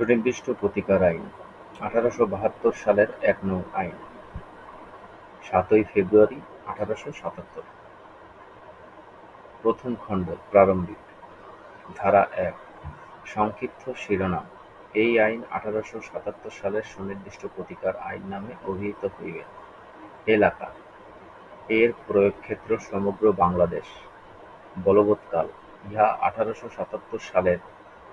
সুনির্দিষ্ট প্রতিকার আইন, আঠারোশো বাহাত্তর সালের এক নং আইন, সাতই ফেব্রুয়ারি আঠারোশো সাতাত্তর প্রথম খণ্ড প্রারম্ভিক ধারা এক সংক্ষিপ্ত শিরোনাম এই আইন আঠারোশো সাতাত্তর সালের সুনির্দিষ্ট প্রতিকার আইন নামে অভিহিত হইবে। এলাকা এর প্রয়োগক্ষেত্র সমগ্র বাংলাদেশ। বলবৎকাল ইহা আঠারোশো সাতাত্তর সালের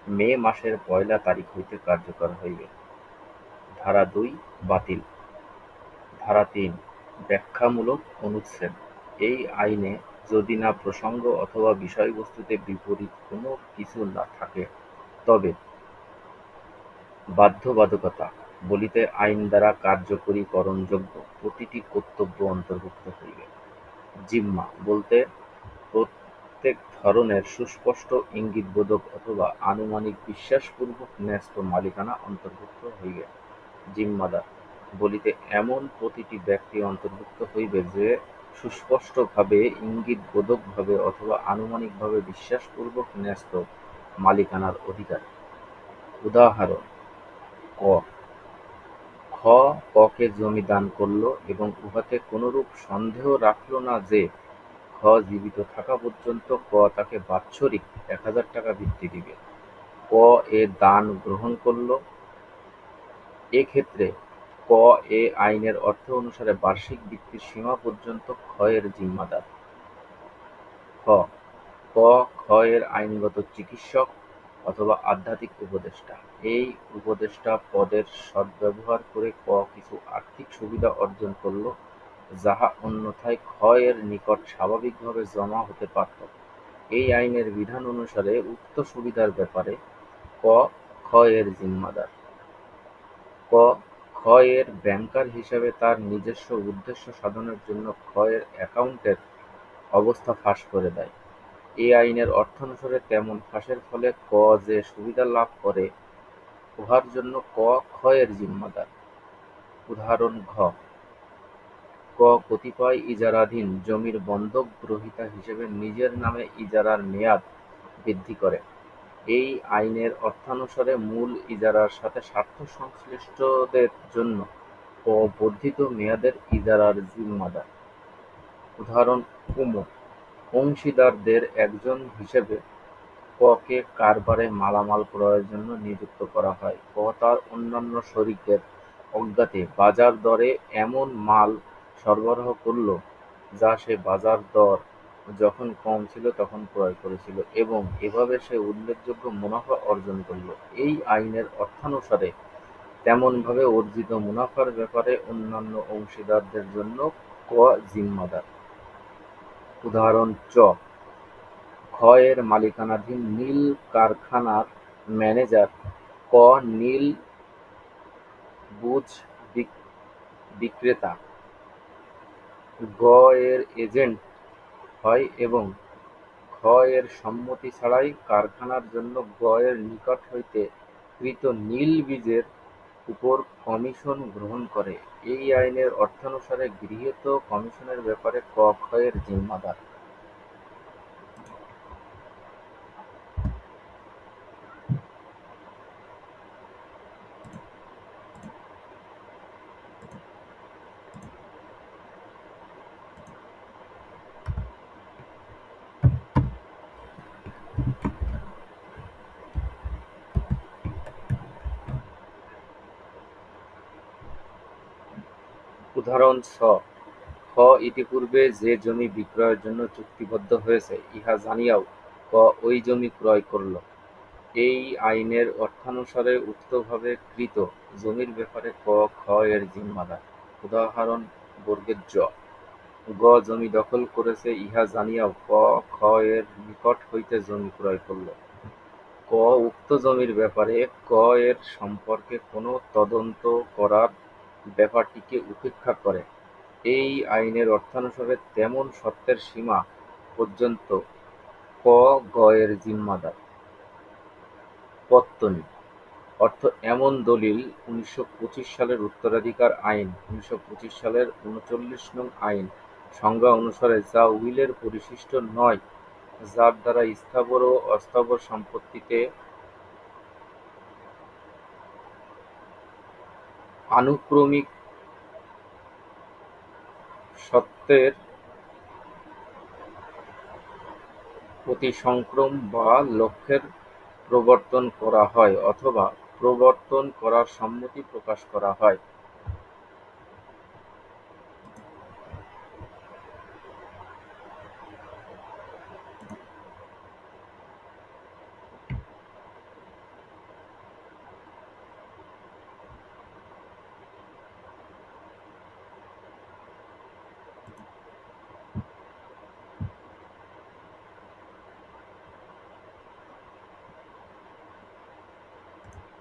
মে মাসের পয়লা তারিখ হইতে কার্যকর হইবে। ধারা দুই, বাতিল ধারা তিন, ব্যাখ্যামূলক অনুচ্ছেদ এই আইনে যদি না প্রসঙ্গ অথবা বিষয়বস্তুতে বিপরীত কোনো কিছু না থাকে, তবে বাধ্যবাধকতা বলিতে আইন দ্বারা কার্যকরীকরণযোগ্য প্রতিটি কর্তব্য অন্তর্ভুক্ত হইবে। জিম্মা বলতে প্রত্যেক ধরনের সুস্পষ্ট ইঙ্গিতবোধক অথবা আনুমানিক বিশ্বাসপূর্বক ন্যস্ত মালিকানা অন্তর্ভুক্ত হইবে। জিম্মাদার, বলিতে এমন প্রতিটি ব্যক্তি অন্তর্ভুক্ত হইবে যে সুস্পষ্টভাবে, ইঙ্গিতবোধকভাবে অথবা আনুমানিকভাবে বিশ্বাসপূর্বক ন্যস্ত মালিকানার অধিকারী। উদাহরণ, ক, খ, ককে জমি দান করল এবং উহাতে কোনরূপ সন্দেহ রাখল না যে খ জীবিত থাকা পর্যন্ত ক তাকে বাৎসরিক এক হাজার টাকা বৃত্তি দিবে। ক এ দান গ্রহণ করল, এক্ষেত্রে ক এ আইনের অর্থ অনুসারে বার্ষিক বৃত্তির সীমা পর্যন্ত খ এর জিম্মাদার। খ ক খ এর আইনগত চিকিৎসক অথবা আধ্যাত্মিক উপদেষ্টা। এই উপদেষ্টা পদের সদ্ব্যবহার করে ক কিছু আর্থিক সুবিধা অর্জন করল যাহা অন্যথায় এর নিকট স্বাভাবিকভাবে জমা হতে পারত। এই আইনের বিধান অনুসারে উক্ত সুবিধার ব্যাপারে ক খ এর জিম্মাদার। ক খ এর ব্যাংকার হিসাবে তার নিজস্ব উদ্দেশ্য সাধনের জন্য খ এর অ্যাকাউন্টের অবস্থা ফাঁস করে দেয়। এই আইনের অর্থানুসারে তেমন ফাঁসের ফলে ক যে সুবিধা লাভ করে, উহার জন্য ক খ এর জিম্মাদার। উদাহরণ ঘ ক কতিপয় ইজারাধীন জমির বন্ধক গ্রহীতা হিসেবে নিজের নামে ইজারার মেয়াদ বৃদ্ধি করে। এই আইনের অর্থানুসারে মূল ইজারার সাথে স্বার্থ সংশ্লিষ্টদের জন্য ক বর্ধিত মেয়াদের ইজারার জিম্মাদার। উদাহরণ উম অংশীদারদের একজন হিসেবে ক কে কারবারে মালামাল ক্রয়ের জন্য নিযুক্ত করা হয়। ক তার অন্যান্য শরিকদের অজ্ঞাতে বাজার দরে এমন মাল সরবরাহ করল, যা সে বাজার দর যখন কম ছিল তখন ক্রয় করেছিল এবং এভাবে সে উল্লেখযোগ্য মুনাফা অর্জন করল। এই আইনের অর্থানুসারে তেমনভাবে অর্জিত মুনাফার ব্যাপারে অন্যান্য অংশীদারদের জন্য ক জিম্মাদার। উদাহরণ চ এর মালিকানাধীন নীল কারখানার ম্যানেজার ক নীল বুঝ বিক্রেতা গ এর এজেন্ট হয় এবং খ এর সম্মতি ছাড়াই কারখানার জন্য গ এর নিকট হইতে কৃত নীল বীজের উপর কমিশন গ্রহণ করে। এই আইনের অর্থানুসারে গৃহীত কমিশনের ব্যাপারে ক, খ এর জিম্মাদার। উদাহরণ ছ খ ইতিপূর্বে যে জমি বিক্রয়ের জন্য চুক্তিবদ্ধ হয়েছে, ইহা জানিয়াও ক ঐ জমি ক্রয় করল। এই আইনের অর্থানুসারে উক্তভাবে কৃত জমির ব্যাপারে ক, খ এর জিম্মাদার। উদাহরণ জ গ জমি দখল করেছে, ইহা জানিয়াও ক, খ এর নিকট হইতে জমি ক্রয় করল। ক উক্ত জমির ব্যাপারে ক এর সম্পর্কে কোন তদন্ত করার ব্যাপারটিকে উপেক্ষা করে। এই আইনের অর্থানুসারে তেমন সত্যের সীমা পর্যন্ত ক গ এর জিম্মাদার। পত্তনী অর্থ এমন দলিল উনিশশো পঁচিশ সালের উত্তরাধিকার আইন উনিশশো পঁচিশ সালের উনচল্লিশ নং আইন সংজ্ঞা অনুসারে যা উইলের পরিশিষ্ট নয়, যার দ্বারা স্থাবর ও অস্থাবর সম্পত্তিতে আনুক্রমিক সত্যের প্রতিসংক্রম বা লক্ষ্যের প্রবর্তন করা হয় অথবা প্রবর্তন করার সম্মতি প্রকাশ করা হয়।